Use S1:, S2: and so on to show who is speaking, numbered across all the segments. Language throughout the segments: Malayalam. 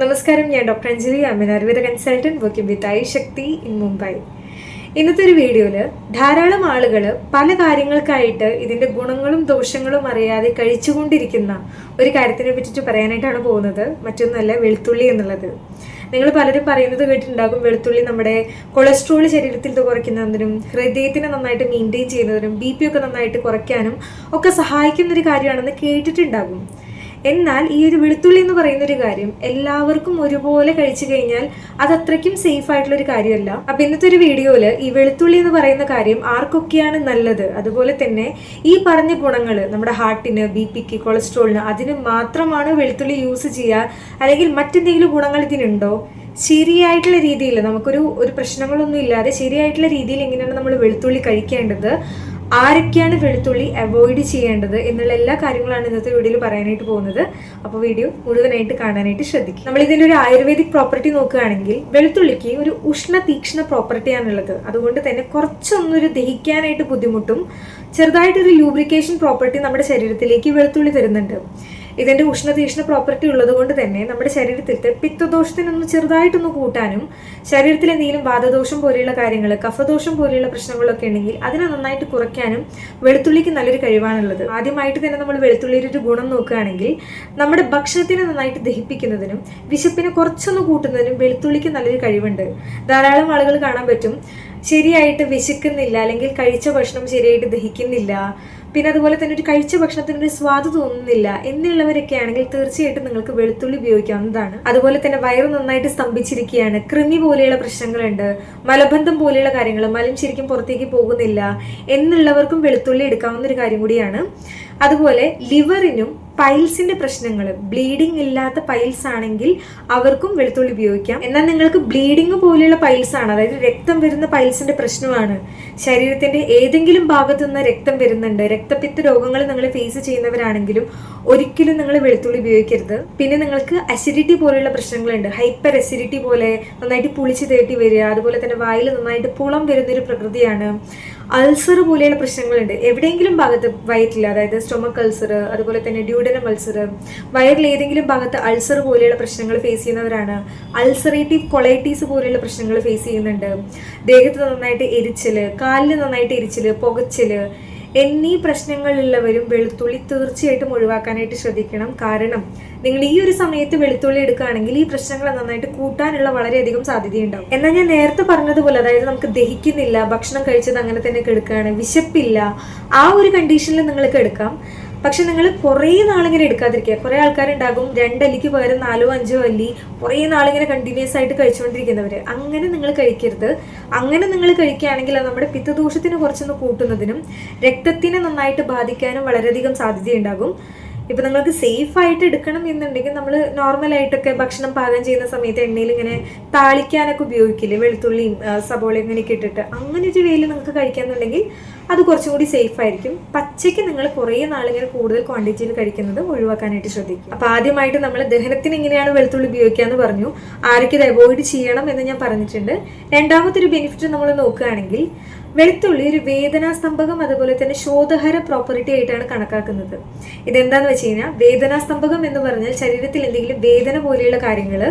S1: നമസ്കാരം ഞാൻ doctor Anjali Amin Ayurveda consultant working with I Shakti in Mumbai ഇന്നത്തെ ഒരു വീഡിയോയിൽ ധാരാളം ആളുകൾ പല കാര്യങ്ങൾക്കായിട്ട് ഇതിന്റെ ഗുണങ്ങളും ദോഷങ്ങളും അറിയാതെ കഴിച്ചുകൊണ്ടിരിക്കുന്ന ഒരു കാര്യത്തിനെ പറ്റിയിട്ട് പറയാനായിട്ടാണ് പോകുന്നത്. മറ്റൊന്നല്ല വെളുത്തുള്ളി എന്നുള്ളത്. നിങ്ങൾ പലരും പറയുന്നത് കേട്ടിട്ടുണ്ടാകും വെളുത്തുള്ളി നമ്മുടെ കൊളസ്ട്രോൾ ശരീരത്തിൽ കുറയ്ക്കുന്നതിനും ഹൃദയത്തിനെ നന്നായിട്ട് മെയിന്റെയിൻ ചെയ്യുന്നതിനും ബി പി ഒക്കെ നന്നായിട്ട് കുറയ്ക്കാനും ഒക്കെ സഹായിക്കുന്ന ഒരു കാര്യമാണെന്ന് കേട്ടിട്ടുണ്ടാകും. എന്നാൽ ഈ ഒരു വെളുത്തുള്ളി എന്ന് പറയുന്ന ഒരു കാര്യം എല്ലാവർക്കും ഒരുപോലെ കഴിച്ചു കഴിഞ്ഞാൽ അത് അത്രയ്ക്കും സേഫ് ആയിട്ടുള്ള ഒരു കാര്യമല്ല. അപ്പൊ ഇന്നത്തെ ഒരു വീഡിയോയിൽ ഈ വെളുത്തുള്ളി എന്ന് പറയുന്ന കാര്യം ആർക്കൊക്കെയാണ് നല്ലത്? അതുപോലെ തന്നെ ഈ പറഞ്ഞ ഗുണങ്ങൾ നമ്മുടെ ഹാർട്ടിന് ബി പിക്ക് കൊളസ്ട്രോളിന് അതിന് മാത്രമാണ് വെളുത്തുള്ളി യൂസ് ചെയ്യുക അല്ലെങ്കിൽ മറ്റെന്തെങ്കിലും ഗുണങ്ങൾ ഇതിനുണ്ടോ? ശരിയായിട്ടുള്ള രീതിയിൽ നമുക്കൊരു ഒരു പ്രശ്നങ്ങളൊന്നും ഇല്ലാതെ ശരിയായിട്ടുള്ള രീതിയിൽ എങ്ങനെയാണ് നമ്മൾ വെളുത്തുള്ളി കഴിക്കേണ്ടത്? ആരൊക്കെയാണ് വെളുത്തുള്ളി അവോയ്ഡ് ചെയ്യേണ്ടത് എന്നുള്ള എല്ലാ കാര്യങ്ങളാണ് ഇന്നത്തെ വീഡിയോയിൽ പറയാനായിട്ട് പോകുന്നത്. അപ്പോൾ വീഡിയോ മുഴുവനായിട്ട് കാണാനായിട്ട് ശ്രദ്ധിക്കും നമ്മൾ ഇതിന്റെ ഒരു ആയുർവേദിക് പ്രോപ്പർട്ടി നോക്കുകയാണെങ്കിൽ വെളുത്തുള്ളിക്ക് ഒരു ഉഷ്ണ തീക്ഷ്ണ പ്രോപ്പർട്ടിയാണുള്ളത് അതുകൊണ്ട് തന്നെ കുറച്ചൊന്നൊരു ദഹിക്കാനായിട്ട് ബുദ്ധിമുട്ടും ചെറുതായിട്ടൊരു ലൂബ്രിക്കേഷൻ പ്രോപ്പർട്ടി നമ്മുടെ ശരീരത്തിലേക്ക് വെളുത്തുള്ളി തരുന്നുണ്ട്. ഇതിന്റെ ഉഷ്ണതീഷ്ണ പ്രോപ്പർട്ടി ഉള്ളത് കൊണ്ട് തന്നെ നമ്മുടെ ശരീരത്തിലത്തെ പിത്തദോഷത്തിനൊന്ന് ചെറുതായിട്ടൊന്ന് കൂട്ടാനും ശരീരത്തിൽ എന്തെങ്കിലും വാദദോഷം പോലെയുള്ള കാര്യങ്ങൾ കഫദോഷം പോലെയുള്ള പ്രശ്നങ്ങളൊക്കെ ഉണ്ടെങ്കിൽ അതിനെ നന്നായിട്ട് കുറയ്ക്കാനും വെളുത്തുള്ളിക്ക് നല്ലൊരു കഴിവാണുള്ളത്. ആദ്യമായിട്ട് തന്നെ നമ്മൾ വെളുത്തുള്ളിയുടെ ഒരു ഗുണം നോക്കുകയാണെങ്കിൽ നമ്മുടെ ഭക്ഷണത്തിനെ നന്നായിട്ട് ദഹിപ്പിക്കുന്നതിനും വിശപ്പിനെ കുറച്ചൊന്ന് കൂട്ടുന്നതിനും വെളുത്തുള്ളിക്ക് നല്ലൊരു കഴിവുണ്ട്. ധാരാളം ആളുകൾ കാണാൻ പറ്റും ശരിയായിട്ട് വിശക്കുന്നില്ല അല്ലെങ്കിൽ കഴിച്ച ഭക്ഷണം ശരിയായിട്ട് ദഹിക്കുന്നില്ല പിന്നെ അതുപോലെ തന്നെ ഒരു കഴിച്ച ഭക്ഷണത്തിന് ഒരു സ്വാദ് തോന്നുന്നില്ല എന്നുള്ളവരൊക്കെ ആണെങ്കിൽ തീർച്ചയായിട്ടും നിങ്ങൾക്ക് വെളുത്തുള്ളി ഉപയോഗിക്കാവുന്നതാണ്. അതുപോലെ തന്നെ വയറ് നന്നായിട്ട് സ്തംഭിച്ചിരിക്കുകയാണ്. കൃമി പോലെയുള്ള പ്രശ്നങ്ങളുണ്ട്. മലബന്ധം പോലെയുള്ള കാര്യങ്ങൾ മലം ശരിക്കും പുറത്തേക്ക് പോകുന്നില്ല എന്നുള്ളവർക്കും വെളുത്തുള്ളി എടുക്കാവുന്ന ഒരു കാര്യം കൂടിയാണ്. അതുപോലെ ലിവറിനും പൈൽസിന്റെ പ്രശ്നങ്ങൾ ബ്ലീഡിംഗ് ഇല്ലാത്ത പൈൽസ് ആണെങ്കിൽ അവർക്കും വെളുത്തുള്ളി ഉപയോഗിക്കാം. എന്നാൽ നിങ്ങൾക്ക് ബ്ലീഡിംഗ് പോലെയുള്ള പൈൽസ് ആണ്. അതായത് രക്തം വരുന്ന പൈൽസിന്റെ പ്രശ്നമാണ്. ശരീരത്തിന്റെ ഏതെങ്കിലും ഭാഗത്തു നിന്ന് രക്തം വരുന്നുണ്ട്. രക്തപിത്ത രോഗങ്ങൾ നിങ്ങൾ ഫേസ് ചെയ്യുന്നവരാണെങ്കിലും ഒരിക്കലും നിങ്ങൾ വെളുത്തുള്ളി ഉപയോഗിക്കരുത്. പിന്നെ നിങ്ങൾക്ക് അസിഡിറ്റി പോലെയുള്ള പ്രശ്നങ്ങളുണ്ട്. ഹൈപ്പർ അസിഡിറ്റി പോലെ നന്നായിട്ട് പുളിച്ച് തേട്ടി വരിക അതുപോലെ തന്നെ വായിൽ നന്നായിട്ട് പുളം വരുന്നൊരു പ്രകൃതിയാണ്. അൾസർ പോലെയുള്ള പ്രശ്നങ്ങളുണ്ട്. എവിടെയെങ്കിലും ഭാഗത്ത് വയറ്റിൽ അതായത് സ്റ്റൊമക് അൾസർ അതുപോലെ തന്നെ ഡ്യൂഡനം അൾസർ വയറിൽ ഏതെങ്കിലും ഭാഗത്ത് അൾസർ പോലെയുള്ള പ്രശ്നങ്ങൾ ഫേസ് ചെയ്യുന്നവരാണ്. അൾസറേറ്റീവ് കൊളൈറ്റീസ് പോലെയുള്ള പ്രശ്നങ്ങൾ ഫേസ് ചെയ്യുന്നുണ്ട്. ദേഹത്ത് നന്നായിട്ട് എരിച്ചിൽ കാലിൽ നന്നായിട്ട് എരിച്ചിൽ പുകച്ചിൽ എന്നീ പ്രശ്നങ്ങളുള്ളവരും വെളുത്തുള്ളി തീർച്ചയായിട്ടും ഒഴിവാക്കാനായിട്ട് ശ്രദ്ധിക്കണം. കാരണം നിങ്ങൾ ഈ ഒരു സമയത്ത് വെളുത്തുള്ളി എടുക്കുകയാണെങ്കിൽ ഈ പ്രശ്നങ്ങൾ നന്നായിട്ട് കൂട്ടാനുള്ള വളരെയധികം സാധ്യതയുണ്ടാവും. എന്നാൽ ഞാൻ നേരത്തെ പറഞ്ഞതുപോലെ അതായത് നമുക്ക് ദഹിക്കുന്നില്ല ഭക്ഷണം കഴിച്ചത് അങ്ങനെ തന്നെ കെടുക്കുകയാണ് വിശപ്പില്ല ആ ഒരു കണ്ടീഷനിൽ നിങ്ങൾക്ക് എടുക്കാം. പക്ഷെ നിങ്ങൾ കുറേ നാളിങ്ങനെ എടുക്കാതിരിക്കുക. കുറേ ആൾക്കാരുണ്ടാകും രണ്ടല്ലിക്ക് പകരം നാലോ അഞ്ചോ അല്ലി കുറേ നാളിങ്ങനെ കണ്ടിന്യൂസ് ആയിട്ട് കഴിച്ചുകൊണ്ടിരിക്കുന്നവർ അങ്ങനെ നിങ്ങൾ കഴിക്കരുത്. അങ്ങനെ നിങ്ങൾ കഴിക്കുകയാണെങ്കിൽ അത് നമ്മുടെ പിത്തദോഷത്തിന് കുറച്ചൊന്ന് കൂട്ടുന്നതിനും രക്തത്തിനെ നന്നായിട്ട് ബാധിക്കാനും വളരെയധികം സാധ്യതയുണ്ടാകും. ഇപ്പൊ നിങ്ങൾക്ക് സേഫ് ആയിട്ട് എടുക്കണം എന്നുണ്ടെങ്കിൽ നമ്മൾ നോർമലായിട്ടൊക്കെ ഭക്ഷണം പാകം ചെയ്യുന്ന സമയത്ത് എണ്ണയിൽ ഇങ്ങനെ താളിക്കാനൊക്കെ ഉപയോഗിക്കില്ലേ? വെളുത്തുള്ളിയും സബോളയും ഇങ്ങനെയൊക്കെ ഇട്ടിട്ട്. അങ്ങനെ ഒരു വേയിൽ നിങ്ങൾക്ക് കഴിക്കാന്നുണ്ടെങ്കിൽ അത് കുറച്ചും കൂടി സേഫ് ആയിരിക്കും. പച്ചയ്ക്ക് നിങ്ങൾ കുറേ നാളിങ്ങനെ കൂടുതൽ ക്വാണ്ടിറ്റിയിൽ കഴിക്കുന്നത് ഒഴിവാക്കാനായിട്ട് ശ്രദ്ധിക്കും അപ്പൊ ആദ്യമായിട്ട് നമ്മൾ ദഹനത്തിന് എങ്ങനെയാണ് വെളുത്തുള്ളി ഉപയോഗിക്കാന്ന് പറഞ്ഞു. ആരൊക്കെ ഇത് അവോയ്ഡ് ചെയ്യണം എന്ന് ഞാൻ പറഞ്ഞിട്ടുണ്ട്. രണ്ടാമത്തെ ഒരു ബെനിഫിറ്റ് നമ്മൾ നോക്കുകയാണെങ്കിൽ വെളുത്തുള്ളി ഒരു വേദനാസ്തംഭകം അതുപോലെ തന്നെ ശോധഹര പ്രോപ്പർട്ടി ആയിട്ടാണ് കണക്കാക്കുന്നത്. ഇതെന്താന്ന് വെച്ച് കഴിഞ്ഞാൽ വേദനാസ്തംഭകം എന്ന് പറഞ്ഞാൽ ശരീരത്തിൽ എന്തെങ്കിലും വേദന പോലെയുള്ള കാര്യങ്ങൾ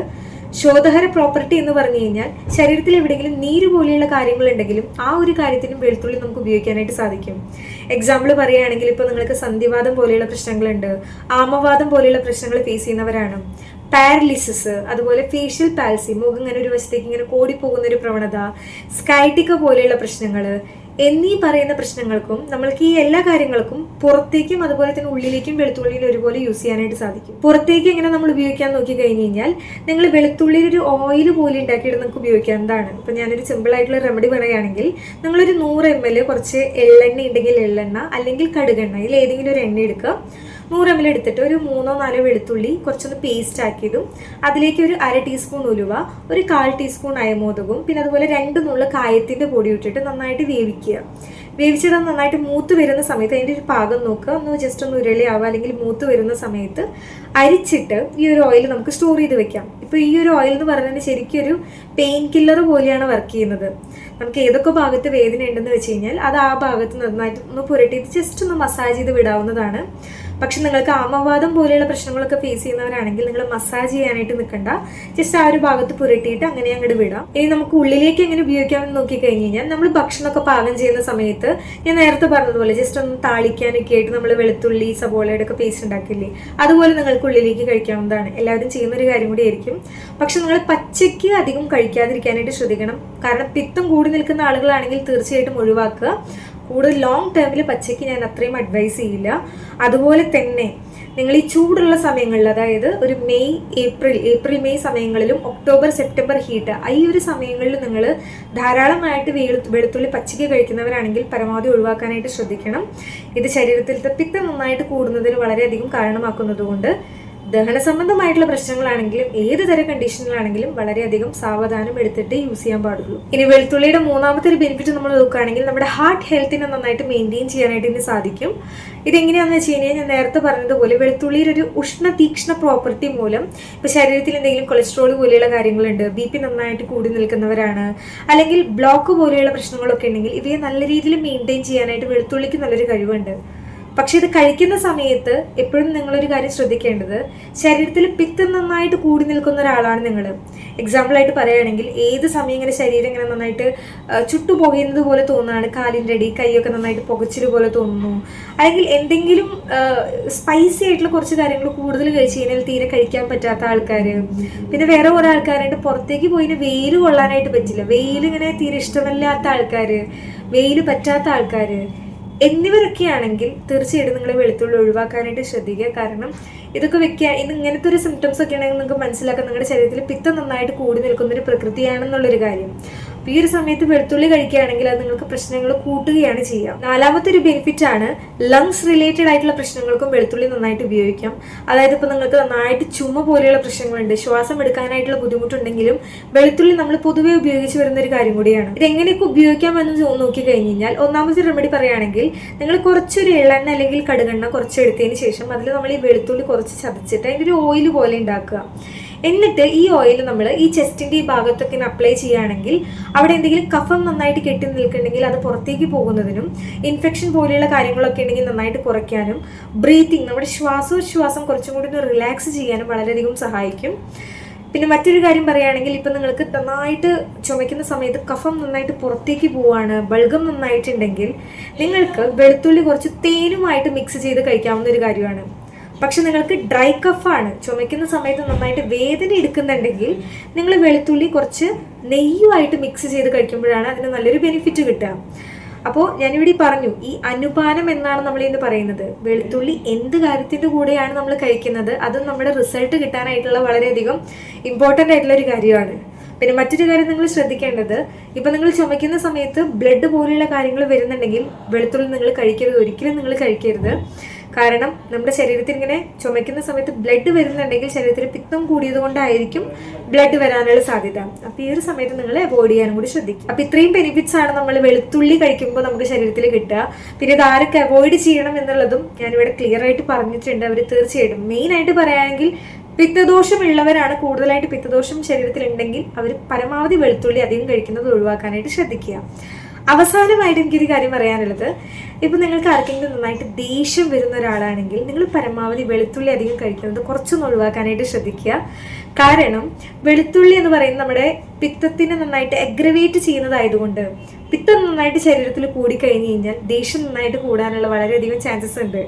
S1: ശോധഹര പ്രോപ്പർട്ടി എന്ന് പറഞ്ഞു കഴിഞ്ഞാൽ ശരീരത്തിൽ എവിടെയെങ്കിലും നീര് പോലെയുള്ള കാര്യങ്ങൾ ഉണ്ടെങ്കിലും ആ ഒരു കാര്യത്തിനും വെളുത്തുള്ളി നമുക്ക് ഉപയോഗിക്കാനായിട്ട് സാധിക്കും. എക്സാമ്പിൾ പറയുകയാണെങ്കിൽ ഇപ്പോൾ നിങ്ങൾക്ക് സന്ധിവാദം പോലെയുള്ള പ്രശ്നങ്ങളുണ്ട് ആമവാദം പോലെയുള്ള പ്രശ്നങ്ങൾ ഫേസ് ചെയ്യുന്നവരാണ്. പാരലിസിസ് അതുപോലെ ഫേഷ്യൽ പാൽസി മുഖം ഇങ്ങനെ ഒരു വശത്തേക്ക് ഇങ്ങനെ കോടിപ്പോകുന്ന ഒരു പ്രവണത സ്കൈറ്റിക്ക പോലെയുള്ള പ്രശ്നങ്ങൾ എന്നീ പറയുന്ന പ്രശ്നങ്ങൾക്കും നമ്മൾക്ക് ഈ എല്ലാ കാര്യങ്ങൾക്കും പുറത്തേക്കും അതുപോലെ തന്നെ ഉള്ളിലേക്കും വെളുത്തുള്ളിയിലും ഒരുപോലെ യൂസ് ചെയ്യാനായിട്ട് സാധിക്കും. പുറത്തേക്ക് എങ്ങനെ നമ്മൾ ഉപയോഗിക്കാൻ നോക്കി കഴിഞ്ഞ് കഴിഞ്ഞാൽ നിങ്ങൾ വെളുത്തുള്ളിയിൽ ഒരു ഓയിൽ പോലെ ഉണ്ടാക്കിയിട്ട് നമുക്ക് ഉപയോഗിക്കാവുന്നതാണ്. ഇപ്പം ഞാനൊരു സിമ്പിൾ ആയിട്ടുള്ള റെമഡി പറയുകയാണെങ്കിൽ നിങ്ങളൊരു നൂറ് എം എൽ കുറച്ച് എള്ളെണ്ണ ഉണ്ടെങ്കിൽ എള്ളെണ്ണ അല്ലെങ്കിൽ കടുകെണ്ണ ഇതിൽ ഏതെങ്കിലും ഒരു എണ്ണ എടുക്കുക. നൂറ് എം എൽ എടുത്തിട്ട് ഒരു മൂന്നോ നാലോ വെളുത്തുള്ളി കുറച്ചൊന്ന് പേസ്റ്റ് ആക്കിയതും അതിലേക്ക് ഒരു അര ടീസ്പൂൺ ഉലുവ ഒരു കാൽ ടീസ്പൂൺ അയമോദകവും പിന്നെ അതുപോലെ രണ്ട് നുള്ള കായത്തിന്റെ പൊടി ഇട്ടിട്ട് നന്നായിട്ട് വേവിക്കുക. വേവിച്ചത് നന്നായിട്ട് മൂത്ത് വരുന്ന സമയത്ത് അതിന്റെ ഒരു പാകം നോക്കുക. ഒന്ന് ജസ്റ്റ് ഒന്ന് ഉരുളിയാവുക അല്ലെങ്കിൽ മൂത്ത് വരുന്ന സമയത്ത് അരിച്ചിട്ട് ഈ ഒരു ഓയിൽ നമുക്ക് സ്റ്റോർ ചെയ്ത് വെക്കാം. ഇപ്പോൾ ഈ ഒരു ഓയിൽ എന്ന് പറയുന്നത് ശരിക്കും ഒരു പെയിൻ കില്ലർ പോലെയാണ് വർക്ക് ചെയ്യുന്നത്. നമുക്ക് ഏതൊക്കെ ഭാഗത്ത് വേദന ഉണ്ടെന്ന് വെച്ച് കഴിഞ്ഞാൽ അത് ആ ഭാഗത്ത് നന്നായിട്ട് ഒന്ന് പുരട്ടി ജസ്റ്റ് ഒന്ന് മസാജ് ചെയ്ത് വിടാവുന്നതാണ്. പക്ഷെ നിങ്ങൾക്ക് ആമവാദം പോലെയുള്ള പ്രശ്നങ്ങളൊക്കെ ഫേസ് ചെയ്യുന്നവരാണെങ്കിൽ നിങ്ങൾ മസാജ് ചെയ്യാനായിട്ട് നിൽക്കണ്ട. ജസ്റ്റ് ആ ഒരു ഭാഗത്ത് പുരട്ടിയിട്ട് അങ്ങനെ അങ്ങോട്ട് വിടാം. ഇനി നമുക്ക് ഉള്ളിലേക്ക് എങ്ങനെ ഉപയോഗിക്കാമെന്ന് നോക്കി കഴിഞ്ഞ് കഴിഞ്ഞാൽ നമ്മൾ ഭക്ഷണമൊക്കെ പാകം ചെയ്യുന്ന സമയത്ത് ഞാൻ നേരത്തെ പറഞ്ഞതുപോലെ ജസ്റ്റ് ഒന്ന് താളിക്കാനൊക്കെ ആയിട്ട് നമ്മൾ വെളുത്തുള്ളി സബോളയുടെ ഒക്കെ പേസ്റ്റ് ഉണ്ടാക്കില്ലേ? അതുപോലെ നിങ്ങൾക്ക് ഉള്ളിലേക്ക് കഴിക്കാവുന്നതാണ്. എല്ലാവരും ചെയ്യുന്ന ഒരു കാര്യം കൂടി ആയിരിക്കും. പക്ഷെ നിങ്ങൾ പച്ചയ്ക്ക് അധികം കഴിക്കാതിരിക്കാനായിട്ട് ശ്രദ്ധിക്കണം. കാരണം പിത്തം കൂടി നിൽക്കുന്ന ആളുകളാണെങ്കിൽ തീർച്ചയായിട്ടും ഒഴിവാക്കുക. കൂടുതൽ ലോങ് ടേമിൽ പച്ചയ്ക്ക് ഞാൻ അത്രയും അഡ്വൈസ് ചെയ്യില്ല. അതുപോലെ തന്നെ നിങ്ങൾ ഈ ചൂടുള്ള സമയങ്ങളിൽ അതായത് ഒരു മെയ് ഏപ്രിൽ ഏപ്രിൽ മെയ് സമയങ്ങളിലും ഒക്ടോബർ സെപ്റ്റംബർ ഹീറ്റ് ഈ ഒരു സമയങ്ങളിൽ നിങ്ങൾ ധാരാളമായിട്ട് വെളു വെളുത്തുള്ളി പച്ചയ്ക്ക് കഴിക്കുന്നവരാണെങ്കിൽ പരമാവധി ഒഴിവാക്കാനായിട്ട് ശ്രദ്ധിക്കണം. ഇത് ശരീരത്തിലത്തെ പിത്തം നന്നായിട്ട് കൂടുന്നതിന് വളരെയധികം കാരണമാക്കുന്നതുകൊണ്ട്. ദഹന സംബന്ധമായിട്ടുള്ള പ്രശ്നങ്ങളാണെങ്കിലും ഏത് തരം കണ്ടീഷനിലാണെങ്കിലും വളരെയധികം സാവധാനം എടുത്തിട്ട് യൂസ് ചെയ്യാൻ പാടുള്ളൂ. ഇനി വെളുത്തുള്ളിയുടെ മൂന്നാമത്തെ ഒരു ബെനിഫിറ്റ് നമ്മൾ നോക്കുകയാണെങ്കിൽ നമ്മുടെ ഹാർട്ട് ഹെൽത്തിനെ നന്നായിട്ട് മെയിന്റെയിൻ ചെയ്യാനായിട്ട് ഇതിന് സാധിക്കും. ഇതെങ്ങനെയാണെന്ന് വെച്ച് കഴിഞ്ഞാൽ ഞാൻ നേരത്തെ പറഞ്ഞതുപോലെ വെളുത്തുള്ളിയുടെ ഒരു ഉഷ്ണ തീക്ഷ്ണ പ്രോപ്പർട്ടി മൂലം ഇപ്പോൾ ശരീരത്തിൽ എന്തെങ്കിലും കൊളസ്ട്രോൾ പോലെയുള്ള കാര്യങ്ങളുണ്ട് ബി പി നന്നായിട്ട് കൂടി നിൽക്കുന്നവരാണ് അല്ലെങ്കിൽ ബ്ലോക്ക് പോലെയുള്ള പ്രശ്നങ്ങളൊക്കെ ഉണ്ടെങ്കിൽ ഇവയെ നല്ല രീതിയിൽ മെയിന്റെയിൻ ചെയ്യാനായിട്ട് വെളുത്തുള്ളിക്ക് നല്ലൊരു കഴിവുണ്ട്. പക്ഷെ ഇത് കഴിക്കുന്ന സമയത്ത് എപ്പോഴും നിങ്ങളൊരു കാര്യം ശ്രദ്ധിക്കേണ്ടത് ശരീരത്തിൽ പിത്തം നന്നായിട്ട് കൂടി നിൽക്കുന്ന ഒരാളാണ് നിങ്ങൾ എക്സാമ്പിളായിട്ട് പറയുകയാണെങ്കിൽ ഏത് സമയം ഇങ്ങനെ ശരീരം ഇങ്ങനെ നന്നായിട്ട് ചുട്ടു പുകയുന്നത് പോലെ തോന്നുകയാണ് കാലിന്റെ അടി കൈയൊക്കെ നന്നായിട്ട് പുകച്ചിൽ പോലെ തോന്നുന്നു. അല്ലെങ്കിൽ എന്തെങ്കിലും സ്പൈസി ആയിട്ടുള്ള കുറച്ച് കാര്യങ്ങൾ കൂടുതൽ കഴിച്ച് കഴിഞ്ഞാൽ തീരെ കഴിക്കാൻ പറ്റാത്ത ആൾക്കാർ പിന്നെ വേറെ കുറേ ആൾക്കാരായിട്ട് പുറത്തേക്ക് പോയി വെയിൽ കൊള്ളാനായിട്ട് പറ്റില്ല. വെയിൽ ഇങ്ങനെ തീരെ ഇഷ്ടമല്ലാത്ത ആൾക്കാർ വെയിൽ പറ്റാത്ത ആൾക്കാർ എന്നിവരൊക്കെയാണെങ്കിൽ തീർച്ചയായിട്ടും നിങ്ങൾ വെളുത്തുള്ളി ഒഴിവാക്കാനായിട്ട് ശ്രദ്ധിക്കുക. കാരണം ഇതൊക്കെ വെക്കുക ഇന്ന് ഇങ്ങനത്തെ ഒരു സിംറ്റംസ് ഒക്കെ ആണെങ്കിൽ നിങ്ങൾക്ക് മനസ്സിലാക്കാം. നിങ്ങളുടെ ശരീരത്തിൽ പിത്തം നന്നായിട്ട് കൂടി നിൽക്കുന്ന ഒരു പ്രകൃതിയാണെന്നുള്ളൊരു കാര്യം. അപ്പോൾ ഈ ഒരു സമയത്ത് വെളുത്തുള്ളി കഴിക്കുകയാണെങ്കിൽ അത് നിങ്ങൾക്ക് പ്രശ്നങ്ങൾ കൂട്ടുകയാണ് ചെയ്യുക. നാലാമത്തെ ഒരു ബെനിഫിറ്റ് ആണ് ലങ്സ് റിലേറ്റഡ് ആയിട്ടുള്ള പ്രശ്നങ്ങൾക്കും വെളുത്തുള്ളി നന്നായിട്ട് ഉപയോഗിക്കാം. അതായത് ഇപ്പോൾ നിങ്ങൾക്ക് നന്നായിട്ട് ചുമ പോലെയുള്ള പ്രശ്നങ്ങളുണ്ട് ശ്വാസം എടുക്കാനായിട്ടുള്ള ബുദ്ധിമുട്ടുണ്ടെങ്കിലും വെളുത്തുള്ളി നമ്മൾ പൊതുവെ ഉപയോഗിച്ച് വരുന്ന ഒരു കാര്യം കൂടിയാണ്. ഇത് എങ്ങനെയൊക്കെ ഉപയോഗിക്കാമെന്ന് നോക്കി കഴിഞ്ഞ് കഴിഞ്ഞാൽ ഒന്നാമത്തെ റെമഡി പറയുകയാണെങ്കിൽ നിങ്ങൾ കുറച്ചൊരു എള്ളെണ്ണ അല്ലെങ്കിൽ കടുകെണ്ണ കുറച്ച് എടുത്തതിന് ശേഷം അതിൽ നമ്മൾ ഈ വെളുത്തുള്ളി കുറച്ച് ചതച്ചിട്ട് അതിന്റെ ഒരു ഓയിൽ പോലെ ഉണ്ടാക്കുക. എന്നിട്ട് ഈ ഓയിൽ നമ്മൾ ഈ ചെസ്റ്റിന്റെ ഈ ഭാഗത്തൊക്കെ അപ്ലൈ ചെയ്യുകയാണെങ്കിൽ അവിടെ എന്തെങ്കിലും കഫം നന്നായിട്ട് കെട്ടി നിൽക്കുന്നുണ്ടെങ്കിൽ അത് പുറത്തേക്ക് പോകുന്നതിനും ഇൻഫെക്ഷൻ പോലെയുള്ള കാര്യങ്ങളൊക്കെ ഉണ്ടെങ്കിൽ നന്നായിട്ട് കുറയ്ക്കാനും ബ്രീത്തിങ് നമ്മുടെ ശ്വാസോച്ഛ്വാസം കുറച്ചും കൂടി ഒന്ന് റിലാക്സ് ചെയ്യാനും വളരെയധികം സഹായിക്കും. പിന്നെ മറ്റൊരു കാര്യം പറയുകയാണെങ്കിൽ ഇപ്പം നിങ്ങൾക്ക് നന്നായിട്ട് ചുമയ്ക്കുന്ന സമയത്ത് കഫം നന്നായിട്ട് പുറത്തേക്ക് പോവാണ് ബൾഗം നന്നായിട്ടുണ്ടെങ്കിൽ നിങ്ങൾക്ക് വെളുത്തുള്ളി കുറച്ച് തേനുമായിട്ട് മിക്സ് ചെയ്ത് കഴിക്കാവുന്ന ഒരു കാര്യമാണ്. പക്ഷെ നിങ്ങൾക്ക് ഡ്രൈ കഫാണ്. ചുമയ്ക്കുന്ന സമയത്ത് നന്നായിട്ട് വേദന എടുക്കുന്നുണ്ടെങ്കിൽ നിങ്ങൾ വെളുത്തുള്ളി കുറച്ച് നെയ്യുമായിട്ട് മിക്സ് ചെയ്ത് കഴിക്കുമ്പോഴാണ് അതിന് നല്ലൊരു ബെനിഫിറ്റ് കിട്ടുക. അപ്പോൾ ഞാനിവിടെ പറഞ്ഞു ഈ അനുപാനം എന്നാണ് നമ്മൾ ഇന്ന് പറയുന്നത്. വെളുത്തുള്ളി എന്ത് കാര്യത്തിന്റെ കൂടെയാണ് നമ്മൾ കഴിക്കുന്നത്? അത് നമ്മുടെ റിസൾട്ട് കിട്ടാനായിട്ടുള്ള വളരെയധികം ഇമ്പോർട്ടന്റ് ആയിട്ടുള്ള ഒരു കാര്യമാണ്. പിന്നെ മറ്റൊരു കാര്യം നിങ്ങൾ ശ്രദ്ധിക്കേണ്ടത് ഇപ്പം നിങ്ങൾ ചുമയ്ക്കുന്ന സമയത്ത് ബ്ലഡ് പോലെയുള്ള കാര്യങ്ങൾ വരുന്നുണ്ടെങ്കിൽ വെളുത്തുള്ളി നിങ്ങൾ കഴിക്കരുത്. ഒരിക്കലും നിങ്ങൾ കഴിക്കരുത്. കാരണം നമ്മുടെ ശരീരത്തിൽ ഇങ്ങനെ ചുമയ്ക്കുന്ന സമയത്ത് ബ്ലഡ് വരുന്നുണ്ടെങ്കിൽ ശരീരത്തിൽ പിത്തം കൂടിയത് കൊണ്ടായിരിക്കും ബ്ലഡ് വരാനുള്ള സാധ്യത. അപ്പോൾ ഈ ഒരു സമയത്ത് നിങ്ങൾ അവോയ്ഡ് ചെയ്യാനും കൂടി ശ്രദ്ധിക്കും അപ്പോൾ ഇത്രയും ബെനിഫിറ്റ്സ് ആണ് നമ്മൾ വെളുത്തുള്ളി കഴിക്കുമ്പോൾ നമുക്ക് ശരീരത്തിൽ കിട്ടുക. പിന്നെ ഇത് ആരൊക്കെ അവോയ്ഡ് ചെയ്യണം എന്നുള്ളതും ഞാൻ ഇവിടെ ക്ലിയർ ആയിട്ട് പറഞ്ഞിട്ടുണ്ട്. അവർ തീർച്ചയായിട്ടും മെയിൻ ആയിട്ട് പറയുകയാണെങ്കിൽ പിത്തദോഷമുള്ളവരാണ് കൂടുതലായിട്ട് പിത്തദോഷം ശരീരത്തിൽ ഉണ്ടെങ്കിൽ അവർ പരമാവധി വെളുത്തുള്ളി അധികം കഴിക്കുന്നത് ഒഴിവാക്കാനായിട്ട് ശ്രദ്ധിക്കുക. അവസാനമായിട്ട് എനിക്കൊരു കാര്യം പറയാനുള്ളത്. ഇപ്പം നിങ്ങൾക്ക് ആർക്കെങ്കിലും നന്നായിട്ട് ദേഷ്യം വരുന്ന ഒരാളാണെങ്കിൽ നിങ്ങൾ പരമാവധി വെളുത്തുള്ളി അധികം കഴിക്കുന്നത് കുറച്ചൊന്ന് ഒഴിവാക്കാനായിട്ട് ശ്രദ്ധിക്കുക. കാരണം വെളുത്തുള്ളി എന്ന് പറയുന്നത് നമ്മുടെ പിത്തത്തിനെ നന്നായിട്ട് അഗ്രവേറ്റ് ചെയ്യുന്നതായതുകൊണ്ട് പിത്തം നന്നായിട്ട് ശരീരത്തിൽ കൂടിക്കഴിഞ്ഞ് കഴിഞ്ഞാൽ ദേഷ്യം നന്നായിട്ട് കൂടാനുള്ള വളരെയധികം ചാൻസസ് ഉണ്ട്.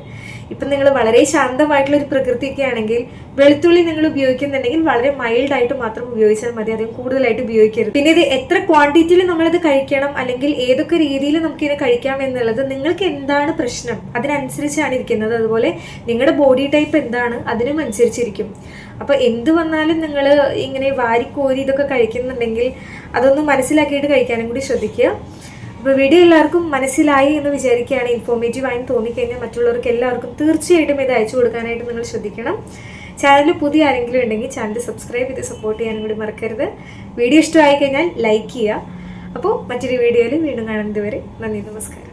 S1: ഇപ്പം നിങ്ങൾ വളരെ ശാന്തമായിട്ടുള്ള ഒരു പ്രകൃതിയൊക്കെ ആണെങ്കിൽ വെളുത്തുള്ളി നിങ്ങൾ ഉപയോഗിക്കുന്നുണ്ടെങ്കിൽ വളരെ മൈൽഡ് ആയിട്ട് മാത്രം ഉപയോഗിച്ചാൽ മതി. അധികം കൂടുതലായിട്ട് ഉപയോഗിക്കരുത്. പിന്നെ ഇത് എത്ര ക്വാണ്ടിറ്റിയിൽ നമ്മളത് കഴിക്കണം അല്ലെങ്കിൽ ഏതൊക്കെ രീതിയിൽ നമുക്ക് ഇതിനെ കഴിക്കാം എന്നുള്ളത് നിങ്ങൾക്ക് എന്താണ് പ്രശ്നം? അതിനനുസരിച്ചാണ് ഇരിക്കുന്നത്. അതുപോലെ നിങ്ങളുടെ ബോഡി ടൈപ്പ് എന്താണ്? അതിനും അനുസരിച്ചിരിക്കും. അപ്പോൾ എന്ത് വന്നാലും നിങ്ങൾ ഇങ്ങനെ വാരിക്കോരി ഇതൊക്കെ കഴിക്കുന്നുണ്ടെങ്കിൽ അതൊന്ന് മനസ്സിലാക്കിയിട്ട് കഴിക്കാനും കൂടി ശ്രദ്ധിക്കുക. അപ്പോൾ വീഡിയോ എല്ലാവർക്കും മനസ്സിലായി എന്ന് വിചാരിക്കുകയാണ്. ഇൻഫോർമേറ്റീവ് ആയി തോന്നിക്കഴിഞ്ഞാൽ മറ്റുള്ളവർക്ക് എല്ലാവർക്കും തീർച്ചയായിട്ടും ഇത് അയച്ചു കൊടുക്കാനായിട്ട് നിങ്ങൾ ശ്രദ്ധിക്കണം. ചാനൽ പുതിയ ആരെങ്കിലും ഉണ്ടെങ്കിൽ ചാനൽ സബ്സ്ക്രൈബ് ചെയ്ത് സപ്പോർട്ട് ചെയ്യാനും കൂടി മറക്കരുത്. വീഡിയോ ഇഷ്ടമായി കഴിഞ്ഞാൽ ലൈക്ക് ചെയ്യുക. അപ്പോൾ മറ്റൊരു വീഡിയോയിൽ വീണ്ടും കാണുന്നത് വരെ നന്ദി നമസ്കാരം.